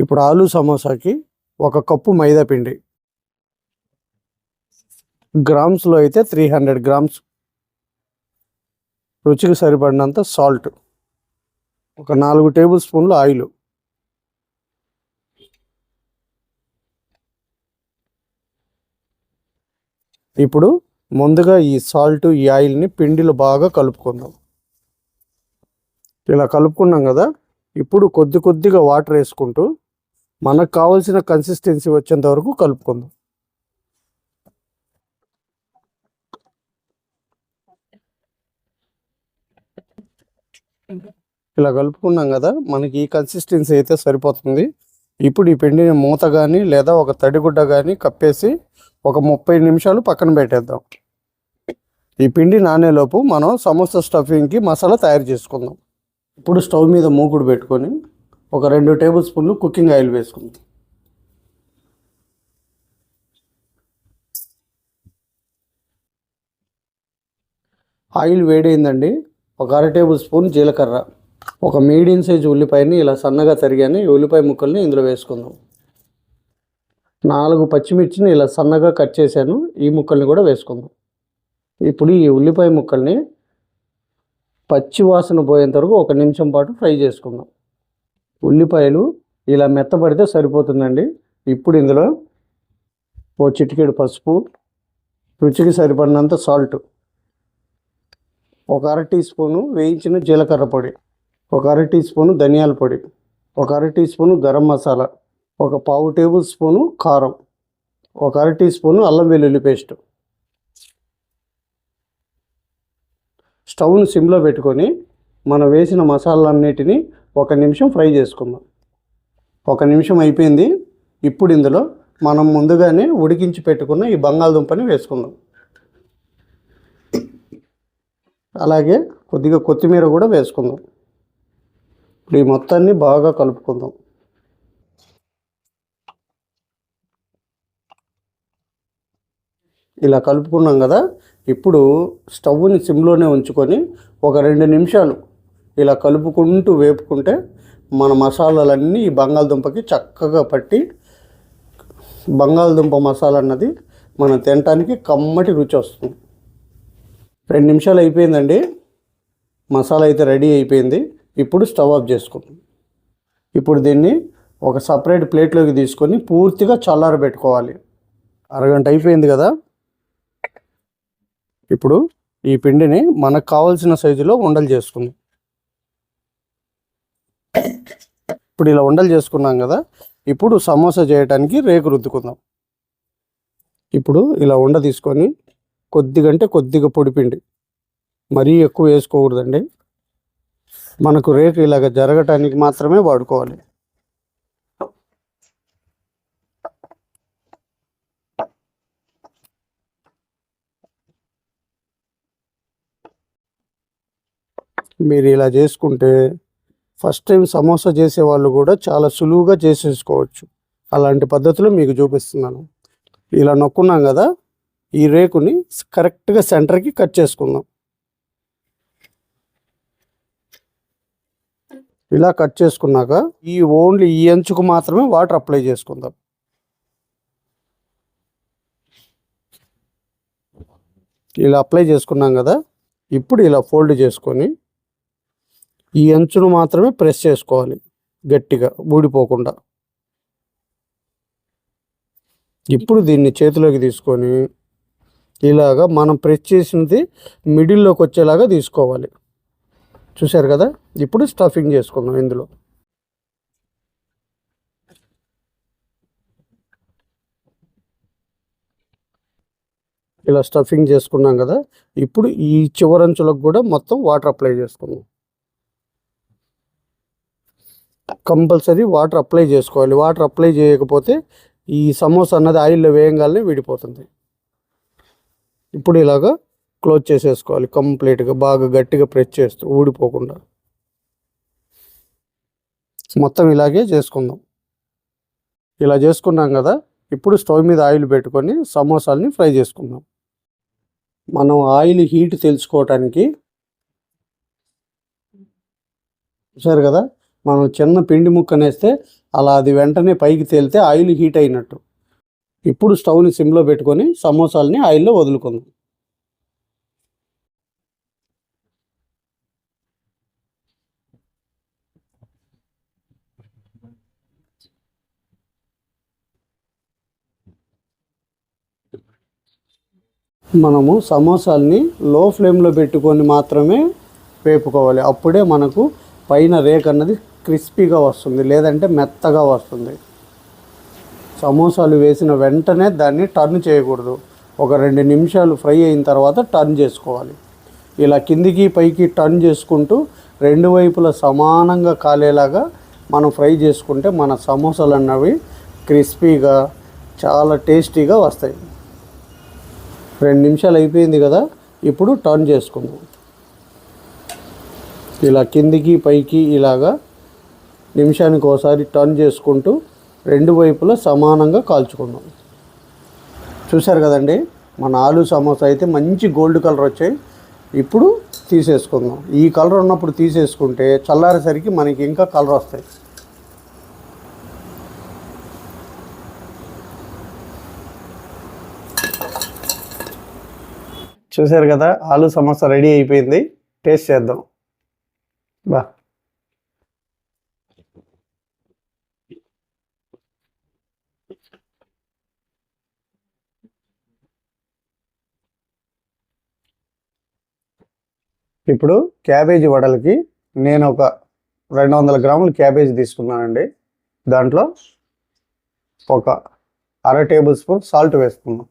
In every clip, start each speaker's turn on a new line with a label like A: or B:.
A: ఇప్పుడు ఆలు సమోసాకి ఒక కప్పు మైదా పిండి. గ్రామ్స్లో అయితే త్రీ హండ్రెడ్ గ్రామ్స్. రుచికి సరిపడినంత సాల్ట్. ఒక నాలుగు టేబుల్ స్పూన్లు ఆయిల్. ఇప్పుడు ముందుగా ఈ సాల్ట్ ఈ ఆయిల్ని పిండిలో బాగా కలుపుకుందాం. ఇలా కలుపుకున్నాం కదా ఇప్పుడు కొద్ది కొద్దిగా వాటర్ వేసుకుంటూ మనకు కావాల్సిన కన్సిస్టెన్సీ వచ్చేంత వరకు కలుపుకుందాం. ఇలా కలుపుకున్నాం కదా మనకి ఈ కన్సిస్టెన్సీ అయితే సరిపోతుంది. ఇప్పుడు ఈ పిండిని మూత కానీ లేదా ఒక తడిగుడ్డ కానీ కప్పేసి ఒక ముప్పై నిమిషాలు పక్కన పెట్టేద్దాం. ఈ పిండి నానేలోపు మనం సమోసా స్టఫింగ్కి మసాలా తయారు చేసుకుందాం. ఇప్పుడు స్టవ్ మీద మూకుడు పెట్టుకొని ఒక రెండు టేబుల్ స్పూన్లు కుకింగ్ ఆయిల్ వేసుకుందాం. ఆయిల్ వేడైందండి. ఒక అర టేబుల్ స్పూన్ జీలకర్ర. ఒక మీడియం సైజ్ ఉల్లిపాయని ఇలా సన్నగా తరిగాని. ఈ ఉల్లిపాయ ముక్కల్ని ఇందులో వేసుకుందాం. నాలుగు పచ్చిమిర్చిని ఇలా సన్నగా కట్ చేశాను. ఈ ముక్కల్ని కూడా వేసుకుందాం. ఇప్పుడు ఈ ఉల్లిపాయ ముక్కల్ని పచ్చి వాసన పోయేంత వరకు ఒక నిమిషం పాటు ఫ్రై చేసుకుందాం. ఉల్లిపాయలు ఇలా మెత్తబడితే సరిపోతుందండి. ఇప్పుడు ఇందులో ఓ చిటికెడు పసుపు రుచికి సరిపడినంత సాల్ట్ ఒక అర టీ స్పూను వేయించిన జీలకర్ర పొడి ఒక అర టీ స్పూను ధనియాల పొడి ఒక అర టీ స్పూను గరం మసాలా ఒక పావు టేబుల్ స్పూను కారం ఒక అర టీ స్పూను అల్లం వెల్లుల్లి పేస్ట్. స్టవ్ను సిమ్లో పెట్టుకొని మనం వేసిన మసాలాలన్నిటిని ఒక నిమిషం ఫ్రై చేసుకుందాం. ఒక నిమిషం అయిపోయింది. ఇప్పుడు ఇందులో మనం ముందుగానే ఉడికించి పెట్టుకున్న ఈ బంగాళదుంపని వేసుకుందాం. అలాగే కొద్దిగా కొత్తిమీర కూడా వేసుకుందాం. ఇప్పుడు ఈ మొత్తాన్ని బాగా కలుపుకుందాం. ఇలా కలుపుకున్నాం కదా ఇప్పుడు స్టవ్ని సిమ్లోనే ఉంచుకొని ఒక రెండు నిమిషాలు ఇలా కలుపుకుంటూ వేపుకుంటే మన మసాలాలన్నీ ఈ బంగాళదుంపకి చక్కగా పట్టి బంగాళదుంప మసాలా అన్నది మనం తినటానికి కమ్మటి రుచి వస్తుంది. రెండు నిమిషాలు అయిపోయిందండి. మసాలా అయితే రెడీ అయిపోయింది. ఇప్పుడు స్టవ్ ఆఫ్ చేసుకుందాం. ఇప్పుడు దీన్ని ఒక సపరేట్ ప్లేట్లోకి తీసుకొని పూర్తిగా చల్లారబెట్టుకోవాలి. అరగంట అయిపోయింది కదా. ఇప్పుడు ఈ పిండిని మనకు కావాల్సిన సైజులో ఉండలు చేసుకుందాం. ఇప్పుడు ఇలా ఉండలు చేసుకున్నాం కదా ఇప్పుడు సమోసా చేయడానికి రేకు రుద్దుకుందాం. ఇప్పుడు ఇలా ఉండ తీసుకొని కొద్దిగంటే కొద్దిగా పొడిపిండి మరీ ఎక్కువ వేసుకోకూడదండి. మనకు రేకు ఇలాగ జరగటానికి మాత్రమే వాడుకోవాలి. మీరు ఇలా చేసుకుంటే ఫస్ట్ టైం సమోసా చేసే వాళ్ళు కూడా చాలా సులువుగా చేసేసుకోవచ్చు. అలాంటి పద్ధతులు మీకు చూపిస్తున్నాను. ఇలా నొక్కున్నాం కదా ఈ రేకుని కరెక్ట్గా సెంటర్కి కట్ చేసుకుందాం. ఇలా కట్ చేసుకున్నాక ఈ ఓన్లీ ఈ అంచుకు మాత్రమే వాటర్ అప్లై చేసుకుందాం. ఇలా అప్లై చేసుకున్నాం కదా ఇప్పుడు ఇలా ఫోల్డ్ చేసుకొని ఈ అంచును మాత్రమే ప్రెస్ చేసుకోవాలి గట్టిగా ఊడిపోకుండా. ఇప్పుడు దీన్ని చేతిలోకి తీసుకొని ఇలాగా మనం ప్రెస్ చేసినది మిడిల్లోకి వచ్చేలాగా తీసుకోవాలి. చూశారు కదా? ఇప్పుడు స్టఫింగ్ చేసుకుందాం ఇందులో. ఇలా స్టఫింగ్ చేసుకున్నాం కదా? ఇప్పుడు ఈ చివరంచులకు కూడా మొత్తం వాటర్ అప్లై చేసుకుందాం. కంపల్సరీ వాటర్ అప్లై చేసుకోవాలి. వాటర్ అప్లై చేయకపోతే ఈ సమోసా అన్నది ఆయిల్లో వేయంగానే విడిపోతుంది. ఇప్పుడు ఇలాగా క్లోజ్ చేసేసుకోవాలి. కంప్లీట్గా బాగా గట్టిగా ప్రెస్ చేస్తూ ఊడిపోకుండా. మొత్తం ఇలాగే చేసుకుందాం. ఇలా చేసుకున్నాం కదా ఇప్పుడు స్టవ్ మీద ఆయిల్ పెట్టుకొని సమోసాలని ఫ్రై చేసుకుందాం. మనం ఆయిల్ హీట్ తెలుసుకోవటానికి చూసారు కదా? మనం చిన్న పిండి ముక్కనేస్తే అలా అది వెంటనే పైకి తేలితే ఆయిల్ హీట్ అయినట్టు. ఇప్పుడు స్టవ్ని సిమ్లో పెట్టుకొని సమోసాలని ఆయిల్లో వదులుకుందాం. మనము సమోసాల్ని లో ఫ్లేమ్లో పెట్టుకొని మాత్రమే వేపుకోవాలి. అప్పుడే మనకు పైన రేక్ అన్నది క్రిస్పీగా వస్తుంది లేదంటే మెత్తగా వస్తుంది. సమోసాలు వేసిన వెంటనే దాన్ని టర్న్ చేయకూడదు. ఒక రెండు నిమిషాలు ఫ్రై అయిన తర్వాత టర్న్ చేసుకోవాలి. ఇలా కిందికి పైకి టర్న్ చేసుకుంటూ రెండు వైపులా సమానంగా కాలేలాగా మనం ఫ్రై చేసుకుంటే మన సమోసాలు అన్నవి క్రిస్పీగా చాలా టేస్టీగా వస్తాయి. రెండు నిమిషాలు అయిపోయింది కదా ఇప్పుడు టర్న్ చేసుకుందాం. ఇలా కిందికి పైకి ఇలాగా నిమిషానికి ఒకసారి టర్న్ చేసుకుంటూ రెండు వైపులా సమానంగా కాల్చుకుందాం. చూశారు కదండి? మన ఆలు సమోసా అయితే మంచి గోల్డ్ కలర్ వచ్చాయి. ఇప్పుడు తీసేసుకుందాం. ఈ కలర్ ఉన్నప్పుడు తీసేసుకుంటే చల్లారేసరికి మనకి ఇంకా కలర్ వస్తాయి. చూశారు కదా? ఆలు సమోసా రెడీ అయిపోయింది. టేస్ట్ చేద్దాం. బా. ఇప్పుడు క్యాబేజీ వడలకి నేను ఒక రెండు వందల గ్రాములు క్యాబేజీ తీసుకున్నానండి. దాంట్లో ఒక అర టేబుల్ స్పూన్ సాల్ట్ వేసుకున్నాం.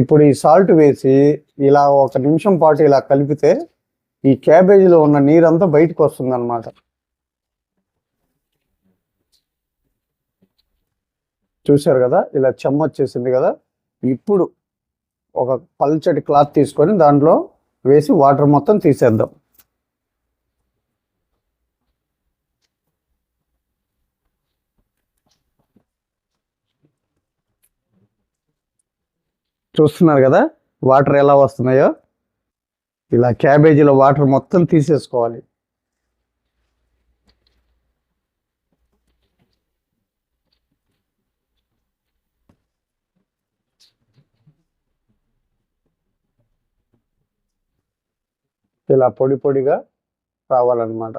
A: ఇప్పుడు ఈ సాల్ట్ వేసి ఇలా ఒక నిమిషం పాటు ఇలా కలిపితే ఈ క్యాబేజీలో ఉన్న నీరంతా బయటకు వస్తుంది అనమాట చూశారు కదా? ఇలా చెమ్మ వచ్చేసింది కదా? ఇప్పుడు ఒక పల్చటి క్లాత్ తీసుకొని దాంట్లో వేసి వాటర్ మొత్తం తీసేద్దాం. చూస్తున్నారు కదా? వాటర్ ఎలా వస్తున్నాయో? ఇలా క్యాబేజీలో వాటర్ మొత్తం తీసేసుకోవాలి. ఇలా పొడి పొడిగా రావాలన్నమాట.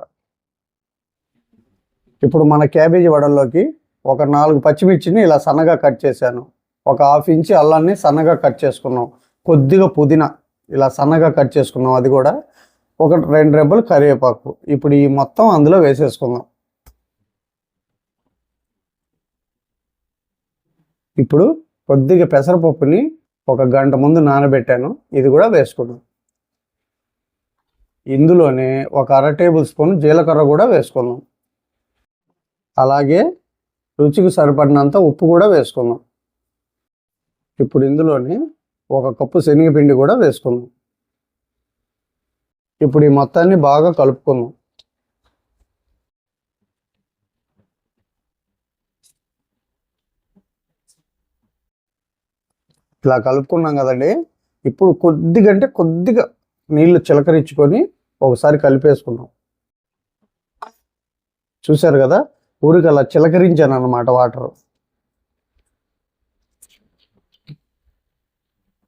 A: ఇప్పుడు మన క్యాబేజీ వడల్లోకి ఒక నాలుగు పచ్చిమిర్చిని ఇలా సన్నగా కట్ చేశాను. ఒక హాఫ్ ఇంచి అల్లాన్ని సన్నగా కట్ చేసుకున్నాం. కొద్దిగా పుదీనా ఇలా సన్నగా కట్ చేసుకున్నాం. అది కూడా ఒక రెండు రెబ్బలు కరివేపాకు. ఇప్పుడు ఈ మొత్తం అందులో వేసేసుకుందాం. ఇప్పుడు కొద్దిగా పెసరపప్పుని ఒక గంట ముందు నానబెట్టాను. ఇది కూడా వేసుకున్నాం ఇందులోనే ఒక అర టేబుల్ స్పూన్ జీలకర్ర కూడా వేసుకుందాం. అలాగే రుచికి సరిపడినంత ఉప్పు కూడా వేసుకుందాం. ఇప్పుడు ఇందులోనే ఒక కప్పు శనగపిండి కూడా వేసుకుందాం. ఇప్పుడు ఈ మొత్తాన్ని బాగా కలుపుకుందాం. ఇలా కలుపుకున్నాం కదండి. ఇప్పుడు కొద్దిగంటే కొద్దిగా నీళ్ళు చిలకరించుకొని ఒకసారి కలిపేసుకున్నాం. చూశారు కదా? ఊరికి అలా చిలకరించాను అన్నమాట వాటర్.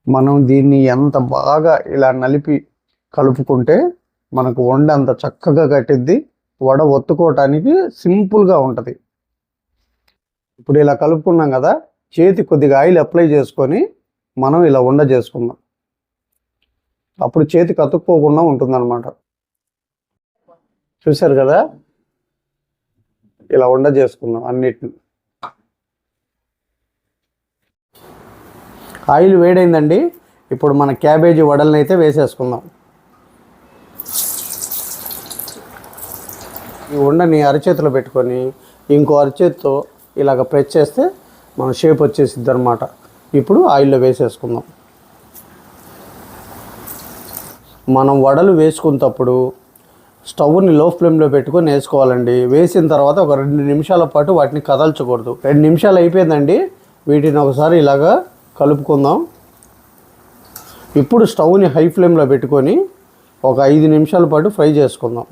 A: మనం దీన్ని ఎంత బాగా ఇలా నలిపి కలుపుకుంటే మనకు వండ అంత చక్కగా కట్టిద్ది. వడ ఒత్తుకోవటానికి సింపుల్గా ఉంటుంది. ఇప్పుడు ఇలా కలుపుకున్నాం కదా? చేతి కొద్దిగా ఆయిల్ అప్లై చేసుకొని మనం ఇలా ఉండ చేసుకుందాం. అప్పుడు చేతికి కతుక్కోకుండా ఉంటుందన్నమాట. చూశారు కదా? ఇలా ఉండ చేసుకుందాం అన్నిటిని. ఆయిల్ వేడైందండి. ఇప్పుడు మన క్యాబేజీ వడల్ని అయితే వేసేసుకుందాం. ఈ ఉండని అరచేతిలో పెట్టుకొని ఇంకో అరచేతితో ఇలాగ ప్రెస్ చేస్తే మన షేప్ వచ్చేసిద్ది అనమాట ఇప్పుడు ఆయిల్లో వేసేసుకుందాం. మనం వడలు వేసుకున్నప్పుడు స్టవ్ని లో ఫ్లేమ్లో పెట్టుకొని వేసుకోవాలండి. వేసిన తర్వాత ఒక రెండు నిమిషాల పాటు వాటిని కదల్చకూడదు. రెండు నిమిషాలు అయిపోయిందండి. వీటిని ఒకసారి ఇలాగా కలుపుకుందాం. ఇప్పుడు స్టవ్ని హై ఫ్లేమ్లో పెట్టుకొని ఒక ఐదు నిమిషాల పాటు ఫ్రై చేసుకుందాం.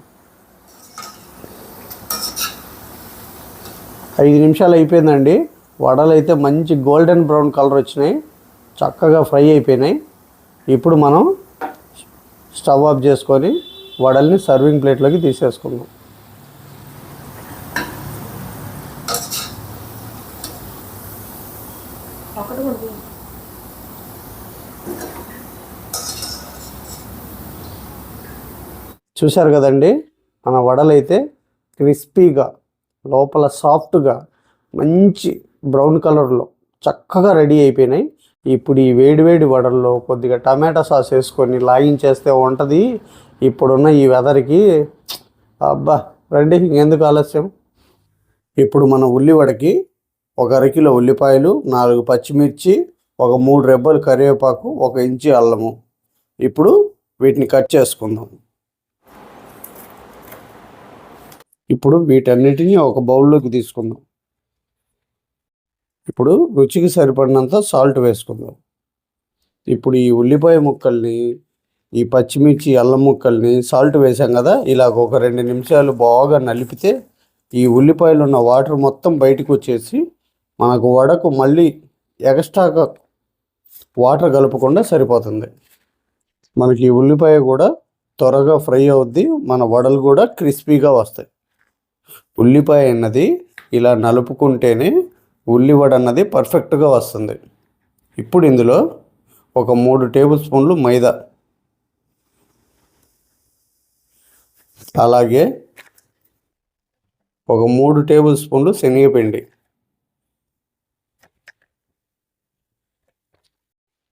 A: ఐదు నిమిషాలు అయిపోయిందండి. వడలు అయితే మంచి గోల్డెన్ బ్రౌన్ కలర్ వచ్చినాయి. చక్కగా ఫ్రై అయిపోయినాయి. ఇప్పుడు మనం స్టవ్ ఆఫ్ చేసుకొని వడల్ని సర్వింగ్ ప్లేట్లోకి తీసేసుకుందాం. చూశారు కదండి మన వడలు అయితే క్రిస్పీగా లోపల సాఫ్ట్గా మంచి బ్రౌన్ కలర్లో చక్కగా రెడీ అయిపోయినాయి. ఇప్పుడు ఈ వేడివేడి వడల్లో కొద్దిగా టమాటా సాస్ వేసుకొని లాగించేస్తే ఉంటుంది. ఇప్పుడున్న ఈ వెదర్కి అబ్బా రండి ఇంకెందుకు ఆలస్యం? ఇప్పుడు మన ఉల్లివడకి ఒక అరకిలో ఉల్లిపాయలు నాలుగు పచ్చిమిర్చి ఒక మూడు రెబ్బలు కరివేపాకు ఒక ఇంచి అల్లము. ఇప్పుడు వీటిని కట్ చేసుకుందాం. ఇప్పుడు వీటన్నిటిని ఒక బౌల్లోకి తీసుకుందాం. ఇప్పుడు రుచికి సరిపడినంత సాల్ట్ వేసుకుందాం. ఇప్పుడు ఈ ఉల్లిపాయ ముక్కల్ని ఈ పచ్చిమిర్చి అల్లం ముక్కల్ని సాల్ట్ వేసాం కదా ఇలాగ ఒక రెండు నిమిషాలు బాగా నలిపితే ఈ ఉల్లిపాయలు ఉన్న వాటర్ మొత్తం బయటకు వచ్చేసి మనకు వడకు మళ్ళీ ఎక్స్ట్రాగా వాటర్ కలపకుండా సరిపోతుంది. మనకి ఈ ఉల్లిపాయ కూడా త్వరగా ఫ్రై అవుద్ది మన వడలు కూడా క్రిస్పీగా వస్తాయి. ఉల్లిపాయ అన్నది ఇలా నలుపుకుంటేనే ఉల్లివడ అన్నది పర్ఫెక్ట్గా వస్తుంది. ఇప్పుడు ఇందులో ఒక మూడు టేబుల్ స్పూన్లు మైదా. అలాగే ఒక మూడు టేబుల్ స్పూన్లు శనగపిండి.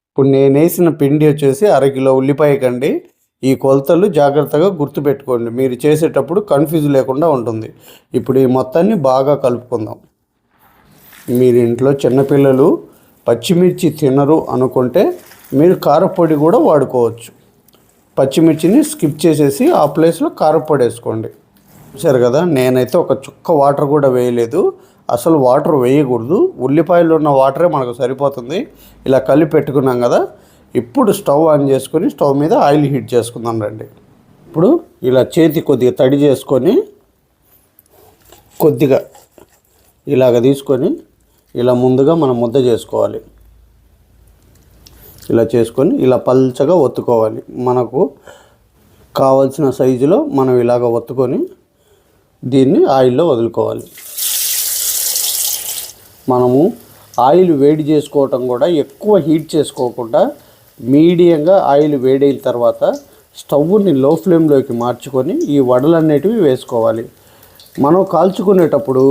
A: ఇప్పుడు నేను వేసిన పిండి వచ్చేసి అరకిలో ఉల్లిపాయ కండి. ఈ కొలతలు జాగ్రత్తగా గుర్తుపెట్టుకోండి. మీరు చేసేటప్పుడు కన్ఫ్యూజ్ లేకుండా ఉంటుంది. ఇప్పుడు ఈ మొత్తాన్ని బాగా కలుపుకుందాం. మీరు ఇంట్లో చిన్నపిల్లలు పచ్చిమిర్చి తినరు అనుకుంటే మీరు కారపొడి కూడా వాడుకోవచ్చు. పచ్చిమిర్చిని స్కిప్ చేసేసి ఆ ప్లేస్లో కారపొడి వేసుకోండి. చూసారు కదా? నేనైతే ఒక చుక్క వాటర్ కూడా వేయలేదు. అసలు వాటర్ వేయకూడదు. ఉల్లిపాయలు ఉన్న వాటరే మనకు సరిపోతుంది. ఇలా కలిపి పెట్టుకున్నాం కదా? ఇప్పుడు స్టవ్ ఆన్ చేసుకొని స్టవ్ మీద ఆయిల్ హీట్ చేసుకుందాం రండి. ఇప్పుడు ఇలా చేతి కొద్దిగా తడి చేసుకొని కొద్దిగా ఇలాగ తీసుకొని ఇలా ముందుగా మనం ముద్ద చేసుకోవాలి. ఇలా చేసుకొని ఇలా పల్చగా ఒత్తుకోవాలి. మనకు కావాల్సిన సైజులో మనం ఇలాగ ఒత్తుకొని దీన్ని ఆయిల్లో వదులుకోవాలి. మనము ఆయిల్ వేడి చేసుకోవటం కూడా ఎక్కువ హీట్ చేసుకోకుండా మీడియంగా ఆయిల్ వేడైన తర్వాత స్టవ్ని లో ఫ్లేమ్లోకి మార్చుకొని ఈ వడలు అనేటివి వేసుకోవాలి. మనం కాల్చుకునేటప్పుడు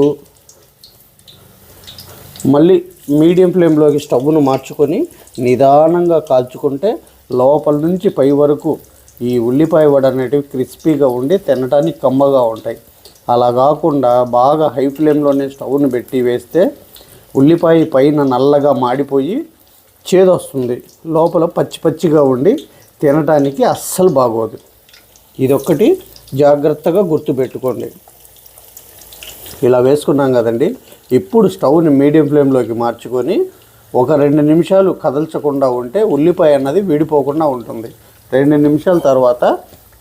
A: మళ్ళీ మీడియం ఫ్లేమ్లోకి స్టవ్ను మార్చుకొని నిదానంగా కాల్చుకుంటే లోపల నుంచి పై వరకు ఈ ఉల్లిపాయ వడ అనేటివి క్రిస్పీగా ఉండి తినడానికి కమ్మగా ఉంటాయి. అలా కాకుండా బాగా హై ఫ్లేమ్లోనే స్టవ్ను పెట్టి వేస్తే ఉల్లిపాయ పైన నల్లగా మాడిపోయి చేదొస్తుంది. లోపల పచ్చి పచ్చిగా ఉండి తినటానికి అస్సలు బాగోదు. ఇదొక్కటి జాగ్రత్తగా గుర్తుపెట్టుకోండి. ఇలా వేసుకున్నాం కదండి. ఇప్పుడు స్టవ్ని మీడియం ఫ్లేమ్లోకి మార్చుకొని ఒక రెండు నిమిషాలు కదల్చకుండా ఉంటే ఉల్లిపాయ అన్నది విడిపోకుండా ఉంటుంది. రెండు నిమిషాల తర్వాత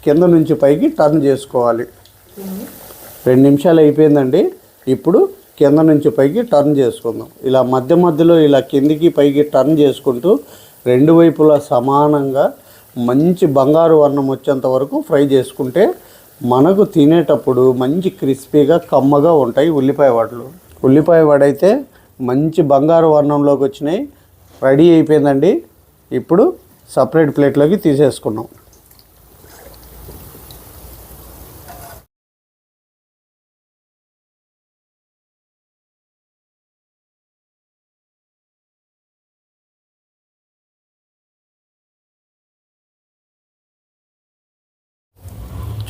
A: కింద నుంచి పైకి టర్న్ చేసుకోవాలి. రెండు నిమిషాలు అయిపోయిందండి. ఇప్పుడు కింద నుంచి పైకి టర్న్ చేసుకుందాం. ఇలా మధ్య మధ్యలో ఇలా కిందికి పైకి టర్న్ చేసుకుంటూ రెండు వైపులా సమానంగా మంచి బంగారు వర్ణం వచ్చేంత వరకు ఫ్రై చేసుకుంటే మనకు తినేటప్పుడు మంచి క్రిస్పీగా కమ్మగా ఉంటాయి ఉల్లిపాయ వడలు ఉల్లిపాయ వడ అయితే మంచి బంగారు వర్ణంలోకి వచ్చినాయి. రెడీ అయిపోయిందండి. ఇప్పుడు సపరేట్ ప్లేట్లోకి తీసేసుకున్నాం.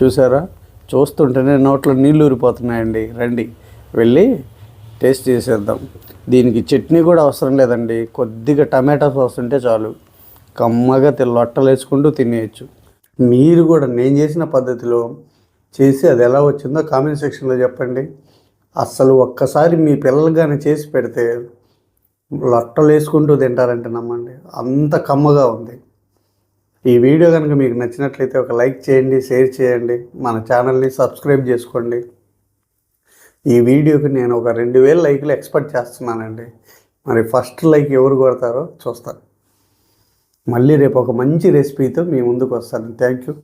A: చూసారా? చూస్తుంటేనే నోట్లో నీళ్ళు ఊరిపోతున్నాయండి. రండి వెళ్ళి టేస్ట్ చేసేద్దాం. దీనికి చట్నీ కూడా అవసరం లేదండి. కొద్దిగా టమాటా సాస్ ఉంటే చాలు. కమ్మగా తెల్ల లొట్టలు వేసుకుంటూ తినేయచ్చు. మీరు కూడా నేను చేసిన పద్ధతిలో చేసి అది ఎలా వచ్చిందో కామెంట్ సెక్షన్లో చెప్పండి. అస్సలు ఒక్కసారి మీ పిల్లలు కానీ చేసి పెడితే లొట్టలు వేసుకుంటూ తింటారంటే నమ్మండి. అంత కమ్మగా ఉంది. ఈ వీడియో కనుక మీకు నచ్చినట్లయితే ఒక లైక్ చేయండి షేర్ చేయండి మన ఛానల్ని సబ్స్క్రైబ్ చేసుకోండి. ఈ వీడియోకి నేను ఒక రెండు వేల లైక్లు ఎక్స్పెక్ట్ చేస్తున్నానండి. మరి ఫస్ట్ లైక్ ఎవరు కొడతారో చూస్తాను మళ్ళీ రేపు ఒక మంచి రెసిపీతో మీ ముందుకు వస్తాను. Thank you.